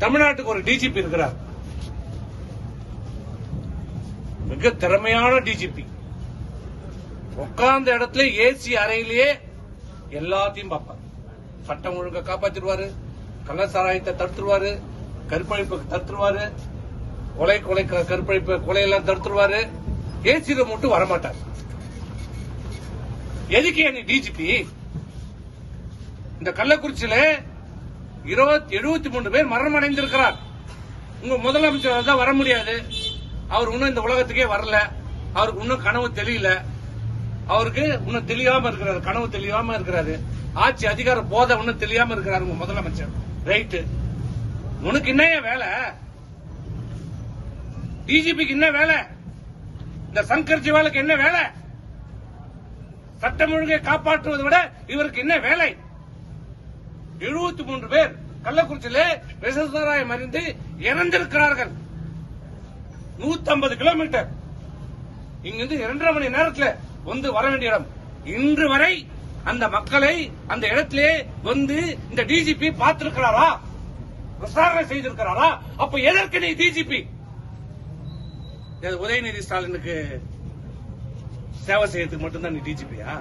தமிழ்நாட்டுக்கு ஒரு டிஜிபி இருக்கிறார். மிக திறமையான டிஜிபி உட்கார்ந்த இடத்துல ஏசி அறையிலேயே எல்லாத்தையும் பார்ப்பார். சட்டம் ஒழுங்க காப்பாத்திடுவாரு கள்ளசாராயத்தை தடுத்துருவாரு கற்பழிப்பு தடுத்துருவாரு கொலை கொலை க- கற்பழிப்பு கொலையெல்லாம் தடுத்துருவாரு. ஏசியில மட்டும் வரமாட்டார். எதுக்கு நீ டிஜிபி இந்த கள்ளக்குறிச்சியில இருபத்தி எழுபத்தி மூணு பேர் மரணம் அடைந்திருக்கிறார் உங்க முதலமைச்சர் தான் வர முடியாது. அவர் இன்னும் இந்த உலகத்துக்கே வரல. அவருக்கு இன்னும் கனவு தெரியல அவருக்கு இன்னும் தெளியாம இருக்கிறாரு கனவு தெளியாம இருக்கிறாரு. ஆட்சி அதிகார போதை இன்னும் தெரியாம இருக்கிறாரு உங்க முதலமைச்சர். ரைட்டு. உனக்கு என்னைய வேலை? டிஜிபிக்கு என்ன வேலை? இந்த சங்கர் ஜிவாலுக்கு என்ன வேலை? சட்டம் ஒழுங்கை காப்பாற்றுவதை விட இவருக்கு என்ன வேலை? எழுபத்தி மூன்று பேர் கள்ளக்குறிச்சியிலே விஷசாராயம் அறிந்து இறந்திருக்கிறார்கள். 150 கிலோமீட்டர். இங்கிருந்து இரண்டரை மணி நேரத்துல வந்து வர வேண்டிய இடம். இன்று வரை அந்த மக்களை அந்த இடத்திலே வந்து இந்த டிஜிபி பார்த்திருக்கிறாரா? விசாரணை செய்திருக்கிறாரா? அப்ப எதற்கு நீ டிஜிபி உதயநிதி ஸ்டாலினுக்கு சேவை செய்யறதுக்கு மட்டும்தான் நீ டிஜிபியா